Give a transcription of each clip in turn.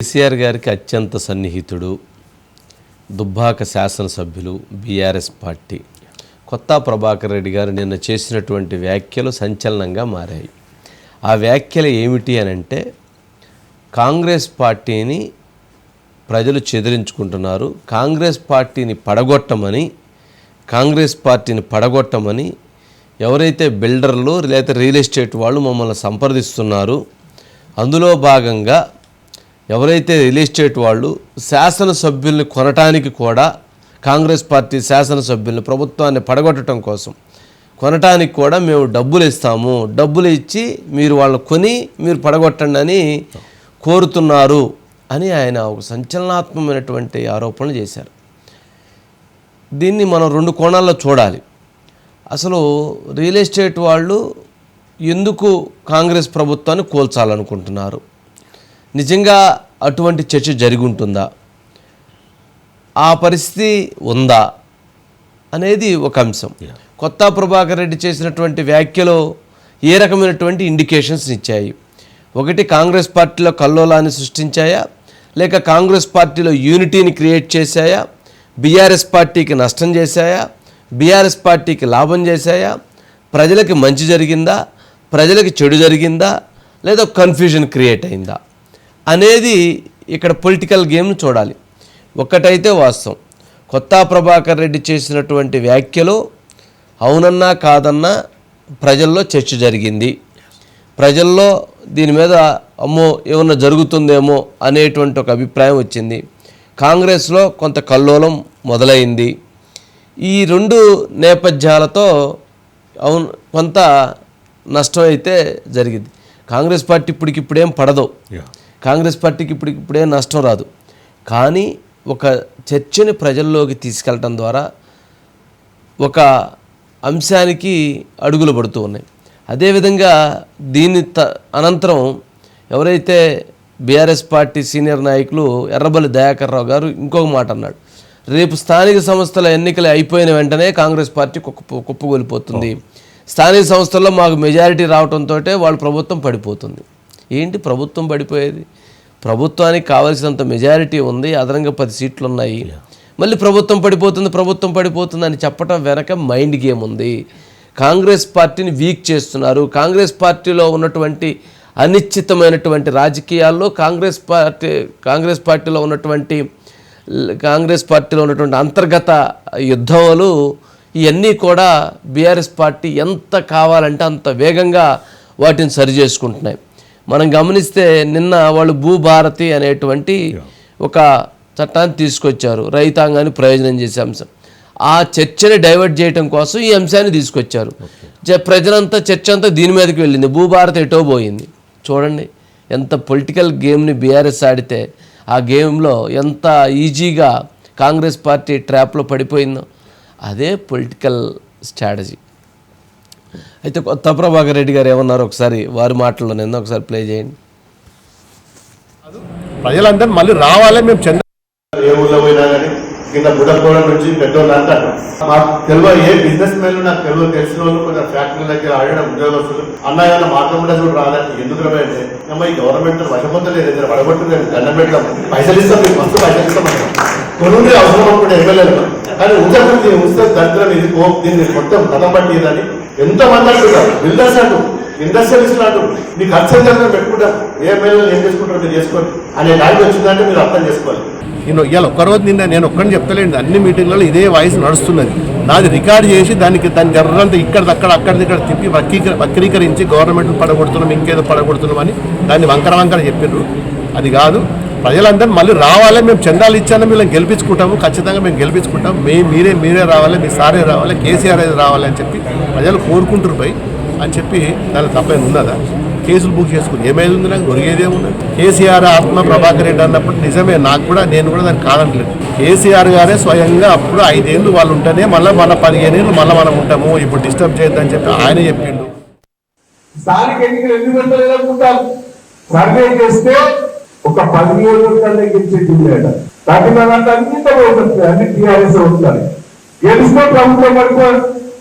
కేసీఆర్ గారికి అత్యంత సన్నిహితుడు దుబ్బాక శాసనసభ్యులు బీఆర్ఎస్ పార్టీ. కొత్త ప్రభాకర్ రెడ్డి గారు నిన్న చేసినటువంటి వ్యాఖ్యలు సంచలనంగా మారాయి. ఆ వ్యాఖ్యలు ఏమిటి అని అంటే కాంగ్రెస్ పార్టీని ప్రజలు చెదిరించుకుంటున్నారు కాంగ్రెస్ పార్టీని పడగొట్టమని కాంగ్రెస్ పార్టీని పడగొట్టమని ఎవరైతే బిల్డర్లు లేదా రియల్ ఎస్టేట్ వాళ్ళు మమ్మల్ని సంప్రదిస్తున్నారు అందులో భాగంగా ఎవరైతే రియల్ ఎస్టేట్ వాళ్ళు శాసనసభ్యుల్ని కొనటానికి కూడా కాంగ్రెస్ పార్టీ శాసనసభ్యుల్ని ప్రభుత్వాన్ని పడగొట్టడం కోసం కొనటానికి కూడా మేము డబ్బులు ఇస్తాము. డబ్బులు ఇచ్చి మీరు వాళ్ళు కొని మీరు పడగొట్టండి అని కోరుతున్నారు అని ఆయన ఒక సంచలనాత్మకమైనటువంటి ఆరోపణలు చేశారు. దీన్ని మనం రెండు కోణాల్లో చూడాలి. అసలు రియల్ ఎస్టేట్ వాళ్ళు ఎందుకు కాంగ్రెస్ ప్రభుత్వాన్ని కోల్చాలనుకుంటున్నారు? నిజంగా అటువంటి చర్చ జరిగి ఉంటుందా ఆ పరిస్థితి ఉందా? అనేది ఒక అంశం. కొత్త ప్రభాకర్ రెడ్డి చేసినటువంటి వ్యాఖ్యలు ఏ రకమైనటువంటి ఇండికేషన్స్ ఇచ్చాయి ఒకటి కాంగ్రెస్ పార్టీలో కల్లోలాన్ని సృష్టించాయా? లేక కాంగ్రెస్ పార్టీలో యూనిటీని క్రియేట్ చేశాయా? బీఆర్ఎస్ పార్టీకి నష్టం చేశాయా? బీఆర్ఎస్ పార్టీకి లాభం చేశాయా? ప్రజలకి మంచి జరిగిందా? ప్రజలకి చెడు జరిగిందా? లేదా కన్ఫ్యూజన్ క్రియేట్ అయిందా? అనేది ఇక్కడ పొలిటికల్ గేమ్ను చూడాలి. ఒక్కటైతే వాస్తవం. కొత్త ప్రభాకర్ రెడ్డి చేసినటువంటి వ్యాఖ్యలు అవునన్నా కాదన్నా ప్రజల్లో చర్చ జరిగింది. ప్రజల్లో దీని మీద అమ్మో ఏమన్నా జరుగుతుందేమో అనేటువంటి ఒక అభిప్రాయం వచ్చింది. కాంగ్రెస్లో కొంత కల్లోలం మొదలైంది. ఈ రెండు నేపథ్యాలతో అవును కొంత నష్టం అయితే జరిగింది. కాంగ్రెస్ పార్టీ ఇప్పటికిప్పుడేం పడదు. కాంగ్రెస్ పార్టీకి ఇప్పటికిప్పుడేం నష్టం రాదు. కానీ ఒక చర్చని ప్రజల్లోకి తీసుకెళ్ళటం ద్వారా ఒక అంశానికి అడుగులు పడుతూ ఉన్నాయి. అదేవిధంగా దీని త అనంతరం ఎవరైతే బీఆర్ఎస్ పార్టీ సీనియర్ నాయకులు ఎర్రబల్లి దయాకర్ రావు గారు ఇంకొక మాట అన్నాడు. రేపు స్థానిక సంస్థల ఎన్నికలు అయిపోయిన వెంటనే కాంగ్రెస్ పార్టీ కుప్ప కుప్పగొలిపోతుంది. స్థానిక సంస్థల్లో మాకు మెజారిటీ రావడంతో వాళ్ళు ప్రభుత్వం పడిపోతుంది. ఏంటి ప్రభుత్వం పడిపోయేది? ప్రభుత్వానికి కావాల్సినంత మెజారిటీ ఉంది అదనంగా పది సీట్లు ఉన్నాయి మళ్ళీ ప్రభుత్వం పడిపోతుంది ప్రభుత్వం పడిపోతుంది అని చెప్పటం వెనక మైండ్ గేమ్ ఉంది. కాంగ్రెస్ పార్టీని వీక్ చేస్తున్నారు. కాంగ్రెస్ పార్టీలో ఉన్నటువంటి అనిశ్చితమైనటువంటి రాజకీయాల్లో కాంగ్రెస్ పార్టీ కాంగ్రెస్ పార్టీలో ఉన్నటువంటి కాంగ్రెస్ పార్టీలో ఉన్నటువంటి అంతర్గత యుద్ధాలు ఇవన్నీ కూడా బీఆర్ఎస్ పార్టీ ఎంత కావాలంటే అంత వేగంగా వాటిని సరి చేసుకుంటున్నాయి. మనం గమనిస్తే నిన్న వాళ్ళు భూభారతి అనేటువంటి ఒక చట్టాన్ని తీసుకొచ్చారు. రైతాంగాన్ని ప్రయోజనం చేసే అంశం. ఆ చర్చని డైవర్ట్ చేయడం కోసం ఈ అంశాన్ని తీసుకొచ్చారు. జ- ప్రజలంతా చర్చ అంతా దీని మీదకి వెళ్ళింది. భూభారతి ఎటో పోయింది. చూడండి ఎంత పొలిటికల్ గేమ్ని బీఆర్ఎస్ ఆడితే ఆ గేమ్లో ఎంత ఈజీగా కాంగ్రెస్ పార్టీ ట్రాప్లో పడిపోయిందో. అదే పొలిటికల్ స్ట్రాటజీ. అయితే కొత్త ప్రభాకర్ రెడ్డి గారు ఏమన్నారు? ఒకసారి వారి మాటల్లో నిన్న ఒకసారి ప్లే చేయండి. ప్రజలందరూ మళ్ళీ రావాలి మేము చంద్ర ఏ ఊళ్ళో పోయినా కానీ కింద బుడకోవడం నుంచి పెద్దోళ్ళు అంటారు. మాకు తెలియదు ఏ బిజినెస్ మెన్ నాకు తెలియదు తెలిసిన వాళ్ళు కొంచెం ఫ్యాక్టరీ దగ్గర ఆడిన ఉద్యోగస్తులు. అన్న ఏమన్నా మార్గం కూడా చూడు రాదంటే ఎందుకు అమ్మ ఈ గవర్నమెంట్ వశపొందలేదు ఇద్దరు వడగొట్టులేదు దండం పెడతాం పైసలు ఇస్తాం మీకు మస్తు పైసలు ఇస్తాం. కొనుండి అవసరం అప్పుడు ఎమ్మెల్యేలు. కానీ ఉంచకపోతే ఉంచితే దరిద్రం ఇది. దీన్ని మొత్తం కథం పట్టిందని ఎంతో మంది అంటున్నారు బిల్డర్స్ అంటూ ఇండస్ట్రియలిస్ట్ అంటూ మీ కన్సల్టెంట్ ఎంత పెట్టుకుంటాం. ఏ ఎమ్మెల్యేలు ఏం చేసుకుంటారు మీరు చేసుకోండి. అనే దానికి వచ్చిందంటే మీరు అర్థం చేసుకోవాలి. నేను ఇవాళ ఒక్కరోజు నిన్న నేను ఒక్కడిని చెప్తలేండి అన్ని మీటింగ్లలో ఇదే వాయిస్ నడుస్తున్నది. నాది రికార్డ్ చేసి దానికి దాని జర్రంతా ఇక్కడ అక్కడ అక్కడ ఇక్కడ తిప్పి వక్రీకర వక్రీకరించి గవర్నమెంట్ పడగొడుతున్నాం ఇంకేదో పడగొడుతున్నాం అని దాన్ని వంకర వంకర చెప్పారు అది కాదు. ప్రజలందరూ మళ్ళీ రావాలి మేము చందాలు ఇచ్చాను మేము గెలిపించుకుంటాము ఖచ్చితంగా మేము గెలిపించుకుంటాం మే మీరే మీరే రావాలి మీ సారే రావాలి కేసీఆర్ అయితే రావాలి అని చెప్పి ప్రజలు కోరుకుంటారు పోయి అని చెప్పి దాని తప్పేం ఉన్నదా? కేసులు బుక్ చేసుకుని ఏమైంది ఉంది నాకు? దొరికేదేమున్నది కేసీఆర్ ఆత్మ ప్రభాకర్ రెడ్డి అన్నప్పుడు నిజమే నాకు కూడా నేను కూడా దాన్ని కాదనట్లేదు కేసీఆర్ గారే స్వయంగా అప్పుడు ఐదేళ్ళు వాళ్ళు ఉంటేనే మళ్ళీ మన పదిహేను ఏళ్ళు మళ్ళీ మనం ఉంటాము ఇప్పుడు డిస్టర్బ్ చేయొద్దని చెప్పి ఆయన చెప్పిండు. స్థానిక ఎన్నికలు ఎన్ని గంటలు సర్వే చేస్తే ఒక పదిహేడు గంటలే గెలిచే జిల్లా తగ్గినంత అన్ని ఉంటుంది అన్ని టీఆర్ఎస్ ఉంటాయి గెలిస్తే ప్రభుత్వం పడుకో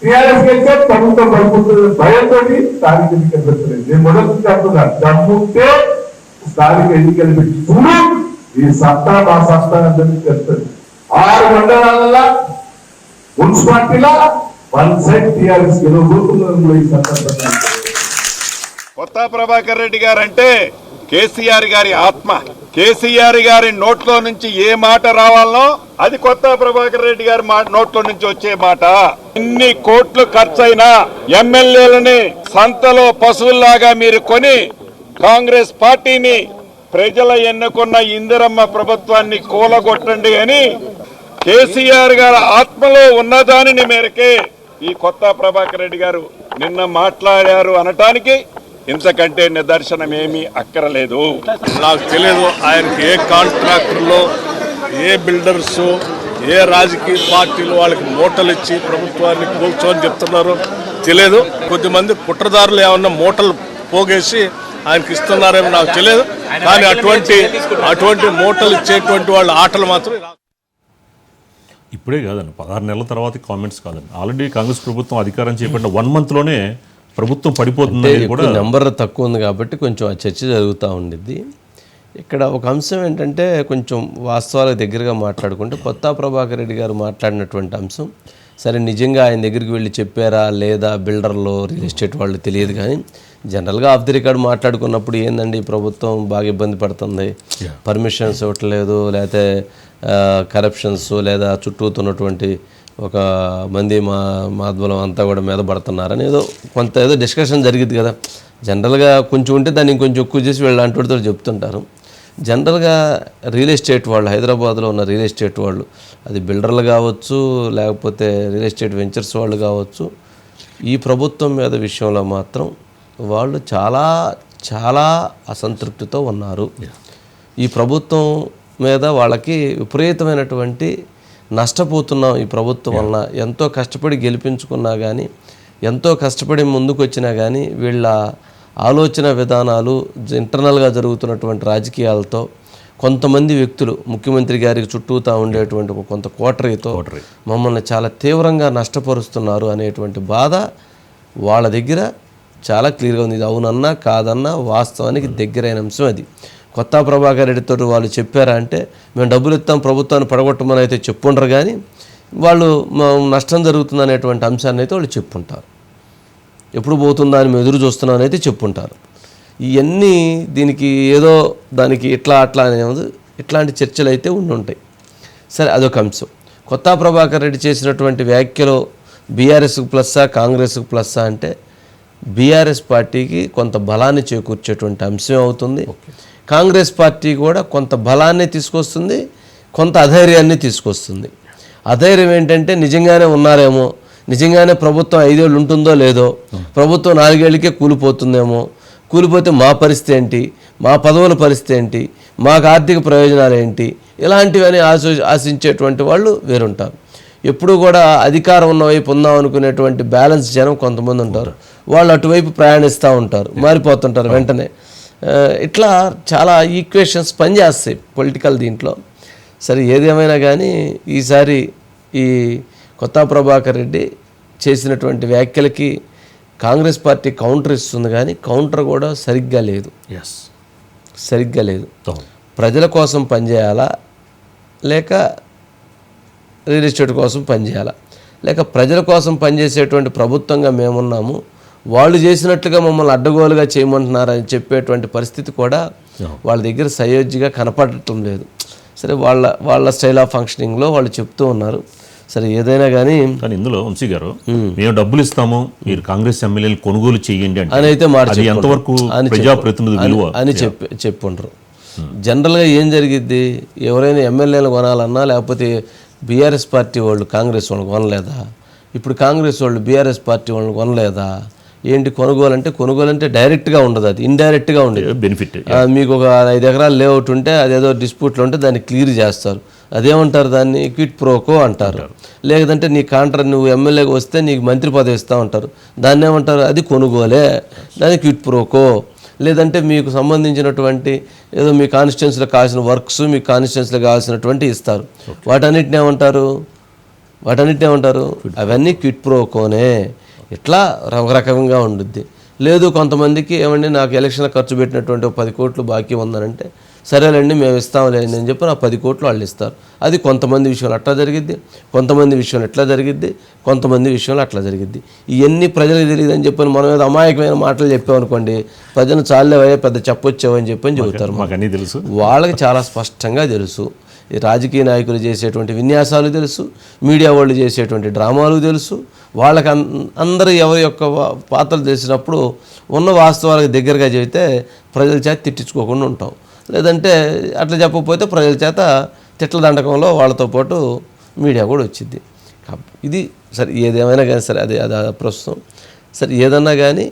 టీఆర్ఎస్ గెలిస్తే ప్రభుత్వం పడుకుంటుంది. భయంతో స్థానిక ఎన్నికలు పెడుతుంది నేను మొదటి చెప్తున్నాను దమ్ముంటే స్థానిక ఎన్నికలు పెట్టి ఈ సత్తా మా సత్తా అందరికీ తెలుస్తుంది ఆరు మండలాల మున్సిపాలిటీల వన్ సైడ్ టీఆర్ఎస్ గెలవబోతున్నారు ఈ సందర్భంగా కొత్త ప్రభాకర్ రెడ్డి గారు అంటే కేసీఆర్ గారి ఆత్మ. కేసీఆర్ గారి నోట్లో నుంచి ఏ మాట రావాలనో అది కొత్త ప్రభాకర్ రెడ్డి గారి నోట్లో నుంచి వచ్చే మాట. ఎన్ని కోట్లు ఖర్చైనా ఎమ్మెల్యేలని సంతలో పశువుల్లాగా మీరు కొని కాంగ్రెస్ పార్టీని ప్రజల ఎన్నుకున్న ఇందిరమ్మ ప్రభుత్వాన్ని కూలగొట్టండి అని కేసీఆర్ గారి ఆత్మలో ఉన్నదానిని మేరకే ఈ కొత్త ప్రభాకర్ రెడ్డి గారు నిన్న మాట్లాడారు అనటానికి ఇంతకంటే నిదర్శనం ఏమీ అక్కరలేదు. నాకు తెలియదు ఆయనకి ఏ కాంట్రాక్టర్లో ఏ బిల్డర్స్ ఏ రాజకీయ పార్టీలు వాళ్ళకి మూటలు ఇచ్చి ప్రభుత్వాన్ని కూర్చోని చెప్తున్నారు తెలియదు కొద్దిమంది కుట్రదారులు ఏమన్నా మూటలు పోగేసి ఆయనకి ఇస్తున్నారేమో నాకు తెలియదు కానీ అటువంటి అటువంటి మూటలు ఇచ్చేటువంటి వాళ్ళ ఆటలు మాత్రం ఇప్పుడే కాదండి పదహారు నెలల తర్వాత కామెంట్స్ కాదండి. ఆల్రెడీ కాంగ్రెస్ ప్రభుత్వం అధికారం చేపట్టిన వన్ మంత్లోనే ప్రభుత్వం పడిపోతుంది కూడా నెంబర్ తక్కువ ఉంది కాబట్టి కొంచెం ఆ చర్చ జరుగుతూ ఉండిద్ది. ఇక్కడ ఒక అంశం ఏంటంటే కొంచెం వాస్తవాలకు దగ్గరగా మాట్లాడుకుంటే కొత్త ప్రభాకర్ రెడ్డి గారు మాట్లాడినటువంటి అంశం సరే నిజంగా ఆయన దగ్గరికి వెళ్ళి చెప్పారా లేదా బిల్డర్లో రియల్ ఎస్టేట్ వాళ్ళు తెలియదు కానీ జనరల్గా ఆఫ్ ది రికార్డ్ మాట్లాడుకున్నప్పుడు ఏందండి ప్రభుత్వం బాగా ఇబ్బంది పడుతుంది? పర్మిషన్స్ ఇవ్వట్లేదు లేకపోతే కరప్షన్స్ లేదా చుట్టూతున్నటువంటి ఒక మంది మా మాధ్వలం అంతా కూడా మీద పడుతున్నారని ఏదో కొంత ఏదో డిస్కషన్ జరిగింది కదా. జనరల్గా కొంచెం ఉంటే దాన్ని ఇంకొంచెం ఎక్కువ చేసి వీళ్ళు అంటుడితో చెప్తుంటారు. జనరల్గా రియల్ ఎస్టేట్ వాళ్ళు హైదరాబాద్లో ఉన్న రియల్ ఎస్టేట్ వాళ్ళు అది బిల్డర్లు కావచ్చు లేకపోతే రియల్ ఎస్టేట్ వెంచర్స్ వాళ్ళు కావచ్చు ఈ ప్రభుత్వం మీద విషయంలో మాత్రం వాళ్ళు చాలా చాలా అసంతృప్తితో ఉన్నారు. ఈ ప్రభుత్వం మీద వాళ్ళకి విపరీతమైనటువంటి నష్టపోతున్నాం ఈ ప్రభుత్వం వలన. ఎంతో కష్టపడి గెలిపించుకున్నా కానీ ఎంతో కష్టపడి ముందుకు వచ్చినా కానీ వీళ్ళ ఆలోచన విధానాలు ఇంటర్నల్గా జరుగుతున్నటువంటి రాజకీయాలతో కొంతమంది వ్యక్తులు ముఖ్యమంత్రి గారికి చుట్టూతా ఉండేటువంటి కొంత కోటరీతో మమ్మల్ని చాలా తీవ్రంగా నష్టపరుస్తున్నారు అనేటువంటి బాధ వాళ్ళ దగ్గర చాలా క్లియర్గా ఉంది. ఇది అవునన్నా కాదన్నా వాస్తవానికి దగ్గరైన అంశం అది. కొత్త ప్రభాకర్ రెడ్డితో వాళ్ళు చెప్పారా అంటే మేము డబ్బులు ఇస్తాం ప్రభుత్వాన్ని పడగొట్టమని అయితే చెప్పుండరు కానీ వాళ్ళు నష్టం జరుగుతుంది అనేటువంటి అంశాన్ని అయితే వాళ్ళు చెప్పుంటారు. ఎప్పుడు పోతుందా అని మేము ఎదురు చూస్తున్నామని అయితే చెప్పుంటారు. ఇవన్నీ దీనికి ఏదో దానికి ఇట్లా అట్లా అనేది ఇట్లాంటి చర్చలు అయితే ఉండుంటాయి సరే అదొక అంశం. కొత్త ప్రభాకర్ రెడ్డి చేసినటువంటి వ్యాఖ్యలు బీఆర్ఎస్కు ప్లస్సా కాంగ్రెస్కు ప్లస్సా అంటే బీఆర్ఎస్ పార్టీకి కొంత బలాన్ని చేకూర్చేటువంటి అంశం అవుతుంది. కాంగ్రెస్ పార్టీ కూడా కొంత బలాన్ని తీసుకొస్తుంది కొంత అధైర్యాన్ని తీసుకొస్తుంది. అధైర్యం ఏంటంటే నిజంగానే ఉన్నారేమో నిజంగానే ప్రభుత్వం ఐదేళ్ళు ఉంటుందో లేదో ప్రభుత్వం నాలుగేళ్ళకే కూలిపోతుందేమో కూలిపోతే మా పరిస్థితి ఏంటి మా పదవుల పరిస్థితి ఏంటి మాకు ఆర్థిక ప్రయోజనాలు ఏంటి ఇలాంటివని ఆశ ఆశించేటువంటి వాళ్ళు వేరుంటారు. ఎప్పుడు కూడా అధికారం ఉన్న వైపు ఉందాం అనుకునేటువంటి బ్యాలెన్స్ జనం కొంతమంది ఉంటారు. వాళ్ళు అటువైపు ప్రయాణిస్తూ ఉంటారు మారిపోతుంటారు వెంటనే. ఇట్లా చాలా ఈక్వేషన్స్ పనిచేస్తాయి పొలిటికల్ దీంట్లో. సరే ఏదేమైనా కానీ ఈసారి ఈ కొత్త ప్రభాకర్ రెడ్డి చేసినటువంటి వ్యాఖ్యలకి కాంగ్రెస్ పార్టీ కౌంటర్ ఇస్తుంది కానీ కౌంటర్ కూడా సరిగ్గా లేదు. ఎస్ సరిగ్గా లేదు. ప్రజల కోసం పనిచేయాలా? లేక రియల్ ఎస్టేట్ కోసం పనిచేయాలా? లేక ప్రజల కోసం పనిచేసేటువంటి ప్రభుత్వంగా మేమున్నాము? వాళ్ళు చేసినట్లుగా మమ్మల్ని అడ్డగోలుగా చేయమంటున్నారని చెప్పేటువంటి పరిస్థితి కూడా వాళ్ళ దగ్గర సయోధ్యగా కనపడటం లేదు. సరే వాళ్ళ వాళ్ళ స్టైల్ ఆఫ్ ఫంక్షనింగ్లో వాళ్ళు చెప్తూ ఉన్నారు. సరే ఏదైనా కానీ కానీ ఇందులో వంశీ గారు మేము డబ్బులు ఇస్తాము మీరు కాంగ్రెస్ ఎమ్మెల్యేలు కొనుగోలు చేయండి అని అయితే మాట. ఎంతవరకు అని ప్రజాప్రతినిధి విలువ? అని- చెప్పి చెప్పుండ్రు. జనరల్గా ఏం జరిగిద్ది? ఎవరైనా ఎమ్మెల్యేలు కొనాలన్నా లేకపోతే బీఆర్ఎస్ పార్టీ వాళ్ళు కాంగ్రెస్ వాళ్ళు కొనలేదా? ఇప్పుడు కాంగ్రెస్ వాళ్ళు బీఆర్ఎస్ పార్టీ వాళ్ళని కొనలేదా? ఏంటి కొనుగోలు అంటే కొనుగోలు అంటే డైరెక్ట్గా ఉండదు అది ఇండైరెక్ట్గా ఉండేది. బెనిఫిట్ మీకు ఒక ఐదు ఎకరాల లేఅవుట్ ఉంటే అదేదో డిస్ప్యూట్లో ఉంటే దాన్ని క్లియర్ చేస్తారు. అదేమంటారు దాన్ని? క్విట్ ప్రోకో అంటారు. లేదంటే నీ కాంట్రాక్ట్ నువ్వు ఎమ్మెల్యేగా వస్తే నీకు మంత్రి పదవి ఇస్తా ఉంటారు దాన్ని ఏమంటారు? అది కొనుగోలే. దాన్ని క్విట్ ప్రోకో. లేదంటే మీకు సంబంధించినటువంటి ఏదో మీ కాన్స్టిట్యున్సీలో కావాల్సిన వర్క్స్ మీ కాన్స్టిట్యున్సీలో కావాల్సినటువంటి ఇస్తారు. వాటన్నిటిని ఏమంటారు? వాటన్నిటిని ఏమంటారు? అవన్నీ క్విట్ ప్రోకోనే. ఇట్లా ఒక రకంగా ఉండుద్ది. లేదు కొంతమందికి ఏమండి నాకు ఎలక్షన్ ఖర్చు పెట్టినటువంటి పది కోట్లు బాకీ ఉందనంటే సరేలేండి మేము ఇస్తాంలేండి అని చెప్పి నా పది కోట్లు వాళ్ళు ఇస్తారు. అది కొంతమంది విషయంలో అట్లా జరిగిద్ది కొంతమంది విషయంలో ఎట్లా జరిగిద్ది కొంతమంది విషయంలో అట్లా జరిగిద్ది. ఇవన్నీ ప్రజలకు తెలియదు అని చెప్పని మనం ఏదో అమాయకమైన మాటలు చెప్పామనుకోండి ప్రజలు చాలేవయ్యా పెద్ద చెప్పొచ్చావు అని చెప్పని చెబుతారు. మాకు అన్నీ తెలుసు. వాళ్ళకి చాలా స్పష్టంగా తెలుసు. రాజకీయ నాయకులు చేసేటువంటి విన్యాసాలు తెలుసు మీడియా వాళ్ళు చేసేటువంటి డ్రామాలు తెలుసు. వాళ్ళకి అందరూ ఎవరి యొక్క పాత్రలు తెలిసినప్పుడు ఉన్న వాస్తవాలకు దగ్గరగా చెబితే ప్రజల చేత తిట్టించుకోకుండా ఉంటాం. లేదంటే అట్లా చెప్పకపోతే ప్రజల చేత తిట్ల దండకంలో వాళ్ళతో పాటు మీడియా కూడా వచ్చింది. ఇది సరే ఏదేమైనా కానీ సరే అది అది ప్రస్తుతం. సరే ఏదన్నా కానీ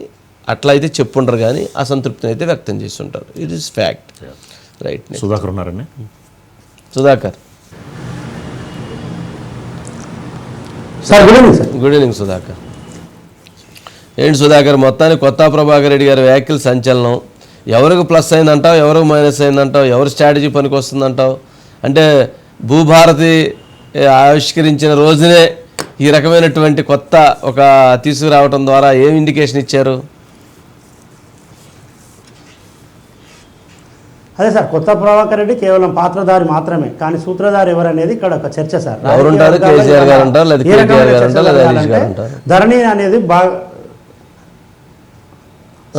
అట్లా అయితే చెప్పుండరు కానీ అసంతృప్తిని అయితే వ్యక్తం చేస్తుంటారు. It is fact right Sudhakar ఉన్నారండి? Sudhakar. Sir good evening sir. Good evening Sudhakar. ఏంటి సుధాకర్ మొత్తానికి కొత్త ప్రభాకర్ రెడ్డి గారి వ్యాఖ్యలు సంచలనం. ఎవరికి ప్లస్ అయిందంటావు ఎవరికి మైనస్ అయిందంటావు ఎవరి స్ట్రాటజీ పనికి వస్తుందంటావు అంటే భూభారతి ఆవిష్కరించిన రోజునే ఈ రకమైనటువంటి కొత్త ఒక తీసుకురావటం ద్వారా ఏం ఇండికేషన్ ఇచ్చారు? అదే సార్ కొత్త ప్రభాకర్ రెడ్డి కేవలం పాత్రధారి మాత్రమే కానీ సూత్రధారి ఎవరనేది ఇక్కడ ఒక చర్చ సార్? ధరణి అనేది బాగా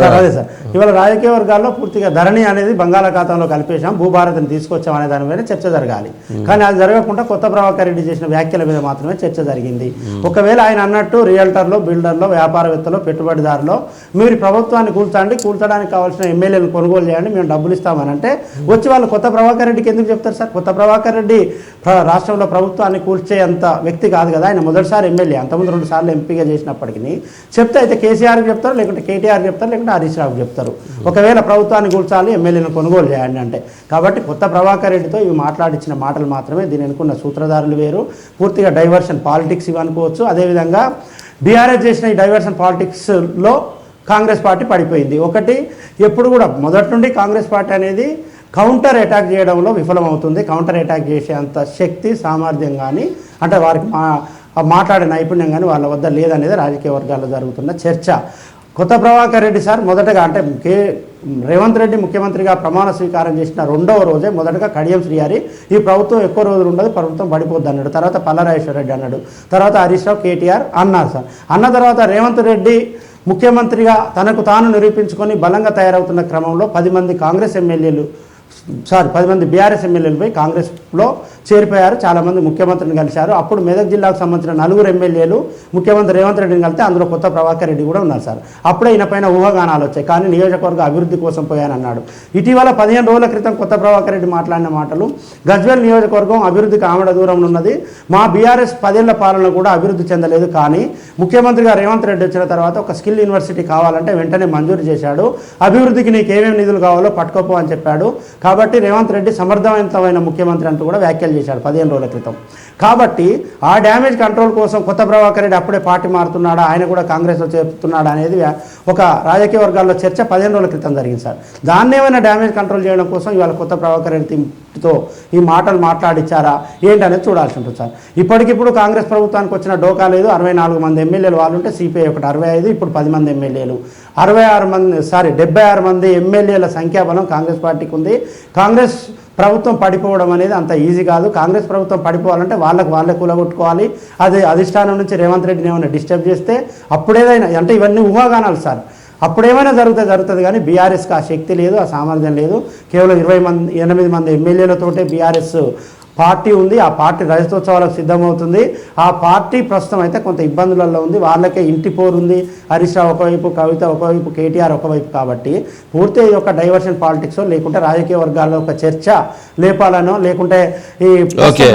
సార్ అదే సార్. ఇవాళ రాజకీయ వర్గాల్లో పూర్తిగా ధరణి అనేది బంగాళాఖాతంలో కలిపేశాం భూభారతిని తీసుకొచ్చాం అనే దాని మీద చర్చ జరగాలి. కానీ అది జరగకుండా కొత్త ప్రభాకర్ రెడ్డి చేసిన వ్యాఖ్యల మీద మాత్రమే చర్చ జరిగింది. ఒకవేళ ఆయన అన్నట్టు రియల్టర్లో బిల్డర్లో వ్యాపారవేత్తలో పెట్టుబడిదారులో మీరు ప్రభుత్వాన్ని కూల్చండి కూల్చడానికి కావాల్సిన ఎమ్మెల్యేలను కొనుగోలు చేయండి మేము డబ్బులు ఇస్తామని అంటే వచ్చి వాళ్ళు కొత్త ప్రభాకర్ రెడ్డికి ఎందుకు చెప్తారు సార్? కొత్త ప్రభాకర్ రెడ్డి రాష్ట్రంలో ప్రభుత్వాన్ని కూల్చేంత వ్యక్తి కాదు కదా ఆయన మొదటిసారి ఎమ్మెల్యే అంతకుముందు రెండు సార్లు ఎంపీగా చేసినప్పటికీ. చెప్తే అయితే కేసీఆర్కి చెప్తారు లేకుంటే కేటీఆర్ చెప్తారు లేకుంటే హరీష్ రావుకి చెప్తారు. ఒకవేళ ప్రభుత్వాన్ని కూల్చాలి ఎమ్మెల్యేను కొనుగోలు చేయండి అంటే. కాబట్టి కొత్త ప్రభాకర్ రెడ్డితో ఇవి మాట్లాడించిన మాటలు మాత్రమే దీని అనుకున్న సూత్రధారులు వేరు. పూర్తిగా డైవర్షన్ పాలిటిక్స్ ఇవి అనుకోవచ్చు. అదేవిధంగా బీఆర్ఎస్ చేసిన ఈ డైవర్షన్ పాలిటిక్స్లో కాంగ్రెస్ పార్టీ పడిపోయింది. ఒకటి ఎప్పుడు కూడా మొదటి నుండి కాంగ్రెస్ పార్టీ అనేది కౌంటర్ అటాక్ చేయడంలో విఫలమవుతుంది. కౌంటర్ అటాక్ చేసేంత శక్తి సామర్థ్యం కానీ అంటే వారికి మా మాట్లాడే నైపుణ్యం కానీ వాళ్ళ వద్ద లేదనేది రాజకీయ వర్గాల్లో జరుగుతున్న చర్చ. కొత్త ప్రభాకర్ రెడ్డి సార్ మొదటగా అంటే కే రేవంత్ రెడ్డి ముఖ్యమంత్రిగా ప్రమాణ స్వీకారం చేసిన రెండవ రోజే మొదటగా కడియం శ్రీహరి ఈ ప్రభుత్వం ఎక్కువ రోజులు ఉండదు ప్రభుత్వం పడిపోద్ది అన్నాడు. తర్వాత పల్లరాజేశ్వర రెడ్డి అన్నాడు. తర్వాత హరీష్ రావు కేటీఆర్ అన్నారు సార్. అన్న తర్వాత రేవంత్ రెడ్డి ముఖ్యమంత్రిగా తనకు తాను నిరూపించుకొని బలంగా తయారవుతున్న క్రమంలో పది మంది కాంగ్రెస్ ఎమ్మెల్యేలు సారీ పది మంది బీఆర్ఎస్ ఎమ్మెల్యేలు పోయి కాంగ్రెస్లో చేరిపోయారు. చాలామంది ముఖ్యమంత్రిని కలిశారు. అప్పుడు మెదక్ జిల్లాకు సంబంధించిన నలుగురు ఎమ్మెల్యేలు ముఖ్యమంత్రి రేవంత్ రెడ్డిని కలిస్తే అందులో కొత్త ప్రభాకర్ రెడ్డి కూడా ఉన్నారు సార్. అప్పుడే ఈయన పైన ఊహాగానాలు వచ్చాయి. కానీ నియోజకవర్గ అభివృద్ధి కోసం పోయానన్నాడు. ఇటీవల పదిహేను రోజుల క్రితం కొత్త ప్రభాకర్ రెడ్డి మాట్లాడిన మాటలు గజ్వేల్ నియోజకవర్గం అభివృద్ధికి ఆమడ దూరంలో ఉన్నది. మా బీఆర్ఎస్ పదేళ్ళ పాలన కూడా అభివృద్ధి చెందలేదు. కానీ ముఖ్యమంత్రిగా రేవంత్ రెడ్డి వచ్చిన తర్వాత ఒక స్కిల్ యూనివర్సిటీ కావాలంటే వెంటనే మంజూరు చేశాడు. అభివృద్ధికి నీకు ఏమేమి నిధులు కావాలో పట్టుకోపో అని చెప్పాడు. కాబట్టి రేవంత్ రెడ్డి సమర్థవంతమైన ముఖ్యమంత్రి అంటూ కూడా వ్యాఖ్యలు చేశాడు పదిహేను రోజుల క్రితం. కాబట్టి ఆ డ్యామేజ్ కంట్రోల్ కోసం కొత్త ప్రభాకర్ రెడ్డి అప్పుడే పార్టీ మారుతున్నాడా ఆయన కూడా కాంగ్రెస్లో చేరుతున్నాడా అనేది ఒక రాజకీయ వర్గాల్లో చర్చ పదిహేను రోజుల క్రితం జరిగింది సార్. దాన్ని ఏమైనా డ్యామేజ్ కంట్రోల్ చేయడం కోసం ఇవాళ కొత్త ప్రభాకర్ రెడ్డితో ఈ మాటలు మాట్లాడిచ్చారా ఏంటనేది చూడాల్సి ఉంటుంది సార్. ఇప్పటికిప్పుడు కాంగ్రెస్ ప్రభుత్వానికి వచ్చిన డోకా లేదు అరవై నాలుగు మంది ఎమ్మెల్యేలు వాళ్ళు ఉంటే సిపిఐ ఒకటి అరవై ఐదు ఇప్పుడు పది మంది ఎమ్మెల్యేలు. అరవై ఆరు మంది సారీ డెబ్బై ఆరు మంది ఎమ్మెల్యేల సంఖ్యాబలం కాంగ్రెస్ పార్టీకి ఉంది. కాంగ్రెస్ ప్రభుత్వం పడిపోవడం అనేది అంత ఈజీ కాదు. కాంగ్రెస్ ప్రభుత్వం పడిపోవాలంటే వాళ్ళకు వాళ్ళే కూలగొట్టుకోవాలి. అది అధిష్టానం నుంచి రేవంత్ రెడ్డిని ఏమైనా డిస్టర్బ్ చేస్తే అప్పుడేదైనా అంటే ఇవన్నీ ఊహాగానాలు సార్. అప్పుడేమైనా జరిగితే జరుగుతుంది కానీ బీఆర్ఎస్కి ఆ శక్తి లేదు ఆ సామర్థ్యం లేదు. కేవలం ఇరవై మంది ఎనిమిది మంది ఎమ్మెల్యేలతోటే బీఆర్ఎస్ పార్టీ ఉంది ఆ పార్టీ రజతోత్సవాలకు సిద్ధమవుతుంది. ఆ పార్టీ ప్రస్తుతం అయితే కొంత ఇబ్బందులలో ఉంది. వాళ్ళకే ఇంటి పోరు ఉంది. హరీష్ రావు ఒకవైపు కవిత ఒకవైపు కేటీఆర్ ఒకవైపు కాబట్టి పూర్తి ఒక డైవర్షన్ పాలిటిక్స్ లేకుంటే రాజకీయ వర్గాల్లో ఒక చర్చ లేపాలనో లేకుంటే ఈ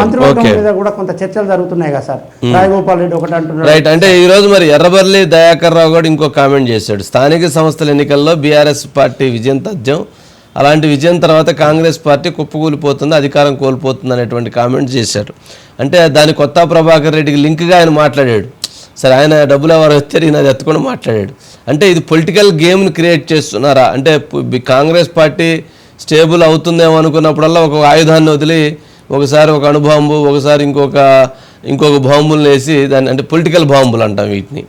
మంత్రివర్గం. మీద కూడా కొంత చర్చలు జరుగుతున్నాయి కదా సార్. రాజగోపాల్ రెడ్డి ఒకటి అంటున్నాడు. రైట్ అంటే ఈ రోజు మరి ఎర్రబర్లి దయాకర్ రావు కూడా ఇంకో కామెంట్ చేశాడు. స్థానిక సంస్థల ఎన్నికల్లో బీఆర్ఎస్ పార్టీ విజయం తథ్యం. అలాంటి విజయం తర్వాత కాంగ్రెస్ పార్టీ కుప్పకూలిపోతుంది అధికారం కోల్పోతుంది అనేటువంటి కామెంట్ చేశారు. అంటే దాని కొత్త ప్రభాకర్ రెడ్డికి లింక్గా ఆయన మాట్లాడాడు. సరే ఆయన డబ్బులు ఎవరు వచ్చారు ఈయన అది ఎత్తుకొని మాట్లాడాడు. అంటే ఇది పొలిటికల్ గేమ్ని క్రియేట్ చేస్తున్నారా? అంటే కాంగ్రెస్ పార్టీ స్టేబుల్ అవుతుందేమో అనుకున్నప్పుడల్లా ఒక ఆయుధాన్ని వదిలి ఒకసారి ఒక అణుబాంబు ఒకసారి ఇంకొక ఇంకొక బాంబులను వేసి దాన్ని అంటే పొలిటికల్ బాంబులు అంటాం వీటిని.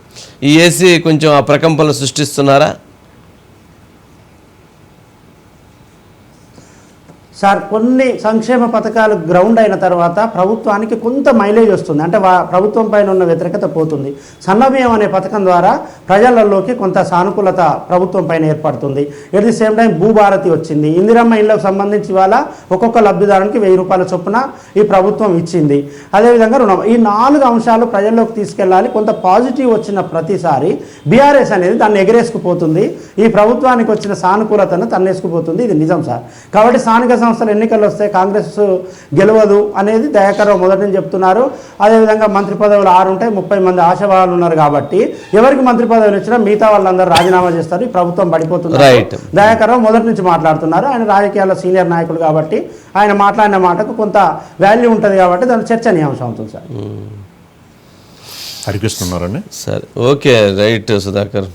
ఈ వేసి కొంచెం ఆ ప్రకంపనలు సృష్టిస్తున్నారా? సార్ కొన్ని సంక్షేమ పథకాలు గ్రౌండ్ అయిన తర్వాత ప్రభుత్వానికి కొంత మైలేజ్ వస్తుంది. అంటే వా- ప్రభుత్వం పైన ఉన్న వ్యతిరేకత పోతుంది. సన్నబియ్యం అనే పథకం ద్వారా ప్రజలలోకి కొంత సానుకూలత ప్రభుత్వం పైన ఏర్పడుతుంది. At the same time Bhubharati వచ్చింది. ఇందిరమ్మ ఇళ్ళకు సంబంధించి ఇవాళ ఒక్కొక్క లబ్ధిదారునికి వెయ్యి రూపాయల చొప్పున ఈ ప్రభుత్వం ఇచ్చింది. అదేవిధంగా రుణం. ఈ నాలుగు అంశాలు ప్రజల్లోకి తీసుకెళ్ళాలి. కొంత పాజిటివ్ వచ్చిన ప్రతిసారి బీఆర్ఎస్ అనేది దాన్ని ఎగరేసుకుపోతుంది. ఈ ప్రభుత్వానికి వచ్చిన సానుకూలతను తన్నేసుకుపోతుంది. ఇది నిజం సార్. కాబట్టి స్థానిక సంస్థల ఎన్నికలు వస్తే కాంగ్రెస్ గెలవదు అనేది దయాకర్రావు మొదటి నుంచి చెప్తున్నారు. అదేవిధంగా మంత్రి పదవులు ఆరు ఉంటాయి ముప్పై మంది ఆశావాళ్ళు ఉన్నారు కాబట్టి ఎవరికి మంత్రి పదవులు ఇచ్చినా మిగతా వాళ్ళందరూ రాజీనామా చేస్తారు ఈ ప్రభుత్వం పడిపోతున్నారు. Right. దయాకర్రావు మొదటి నుంచి మాట్లాడుతున్నారు. ఆయన రాజకీయాల్లో సీనియర్ నాయకుడు కాబట్టి ఆయన మాట్లాడిన మాటకు కొంత వాల్యూ ఉంటుంది కాబట్టి దాని చర్చనీయాంశం అవుతుంది సార్. హరికృష్ణ ఉన్నారండి? సరే. ఓకే. రైట్ సుధాకర్.